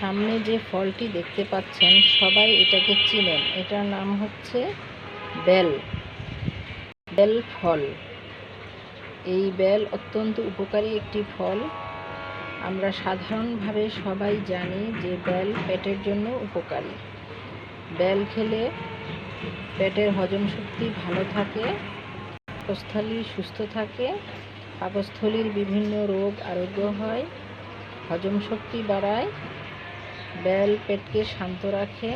সামনে যে ফলটি দেখতে পাচ্ছেন, সবাই এটাকে চিনেন। এটার নাম হচ্ছে বেল। বেল ফল। এই বেল অত্যন্ত উপকারী একটি ফল। আমরা সাধারণভাবে সবাই জানি যে বেল পেটের জন্য উপকারী। বেল খেলে পেটের হজম শক্তি ভালো থাকে পাকস্থলী সুস্থ থাকে, পাকস্থলীর বিভিন্ন রোগ আরোগ্য হয়, হজম শক্তি বাড়ায় বেল পেটকে শান্ত রাখে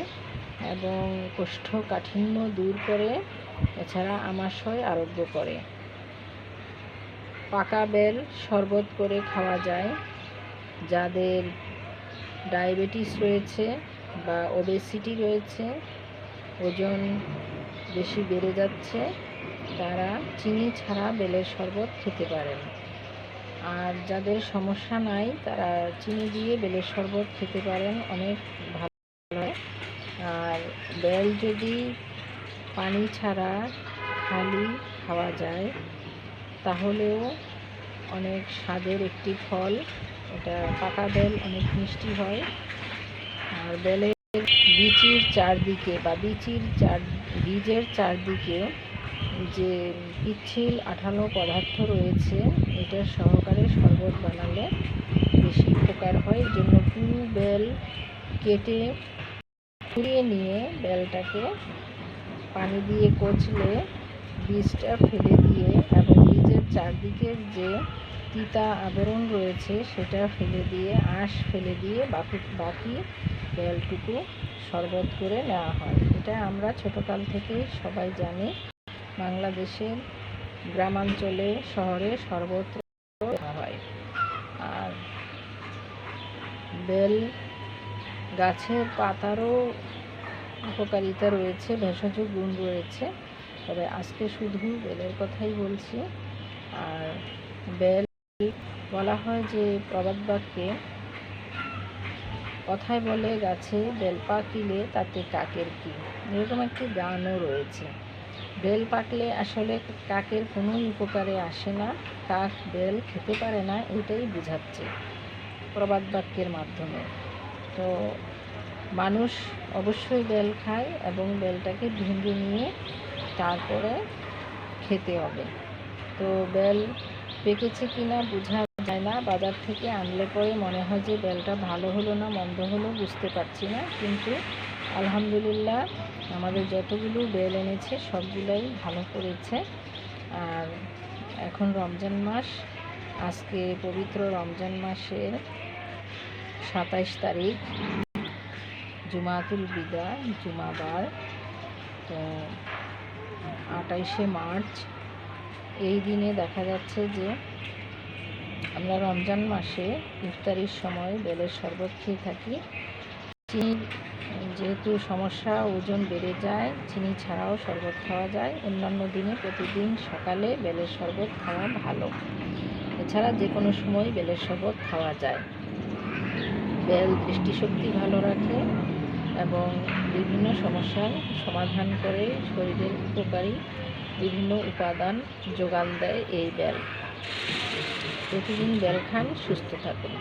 এবং কোষ্ঠকাঠিন্য দূর করে, এছাড়া আমাশয় আরোগ্য করে। পাকা বেল শরবত করে খাওয়া যায়। যাদের ডায়াবেটিস রয়েছে বা ওবেসিটি রয়েছে, ওজন বেশি বেড়ে যাচ্ছে, তারা চিনি ছাড়া বেলের শরবত খেতে পারেন। আর যাদের সমস্যা নাই, তারা চিনি দিয়ে বেলের শরবত খেতে পারেন, অনেক ভালো। আর বেল যদি পানি ছাড়া খালি খাওয়া যায়, তাহলেও অনেক স্বাদের একটি ফল। এটা পাকা বেল, অনেক মিষ্টি হয়। আর বেলের বিচির চারদিকে বা বিচির চার বীজের চারদিকে যে পিচ্ছিল আঠালো পদার্থ রয়েছে, এটা সহকারে শরবত বানালে বেশি উপকার হয়। জন্য পুরো বেল কেটে কুড়িয়ে নিয়ে বেলটাকে পানি দিয়ে কচলে বীজটা ফেলে দিয়ে এবং বীজের চারদিকের যে তিতা আবরণ রয়েছে, সেটা ফেলে দিয়ে, আঁশ ফেলে দিয়ে বাকি বাকি বেলটুকু শরবত করে নেওয়া হয়। এটা আমরা ছোটোকাল থেকেই সবাই জানি। বাংলাদেশের গ্রামাঞ্চলে, শহরে সর্বত্র হয়। আর বেল গাছের পাতারও উপকারিতা রয়েছে, ভেষজ গুণ রয়েছে। তবে আজকে শুধু বেলের কথাই বলছি। আর বেল বলা হয় যে প্রবাদ বাক্যে কথায় বলে গাছে বেল পাকিলে তাতে কাকের কি? এরকম একটি গানও রয়েছে। বেল পাকলে আসলে কাকের কোনো উপকারে আসে না, কাক বেল খেতে পারে না, এটাই বোঝাচ্ছে প্রবাদ বাক্যের মাধ্যমে। তো মানুষ অবশ্যই বেল খায় এবং বেলটাকে ভেঙে নিয়ে তারপরে খেতে হবে। তো বেল পেকেছে কি না বোঝা যায় না, বাজার থেকে আনলে পরে মনে হয় যে বেলটা ভালো হলো না, মন্দ হলো, বুঝতে পারছি না। কিন্তু আলহামদুলিল্লাহ আমাদের যতগুলো বেল এনেছে, সবগুলোই ভালো করেছে। আর এখন রমজান মাস, আজকে পবিত্র রমজান মাসের সাতাইশ তারিখ, জুমাতুল বিদা, জুমাবার। তো আটাইশে মার্চ, এই দিনে দেখা যাচ্ছে যে আমরা রমজান মাসে ইফতারির সময় বেলের শরবত খেয়ে থাকি। চিনি যেহেতু সমস্যা, ওজন বেড়ে যায়, চিনি ছাড়াও শরবত খাওয়া যায়। অন্যান্য দিনে প্রতিদিন সকালে বেলের শরবত খাওয়া ভালো। এছাড়া যে কোনো সময় বেলের শরবত খাওয়া যায়। বেল দৃষ্টিশক্তি ভালো রাখে এবং বিভিন্ন সমস্যার সমাধান করে শরীরের উপকারী বিভিন্ন উপাদান যোগান দেয় এই বেল। প্রতিদিন বেল খান, সুস্থ থাকুন।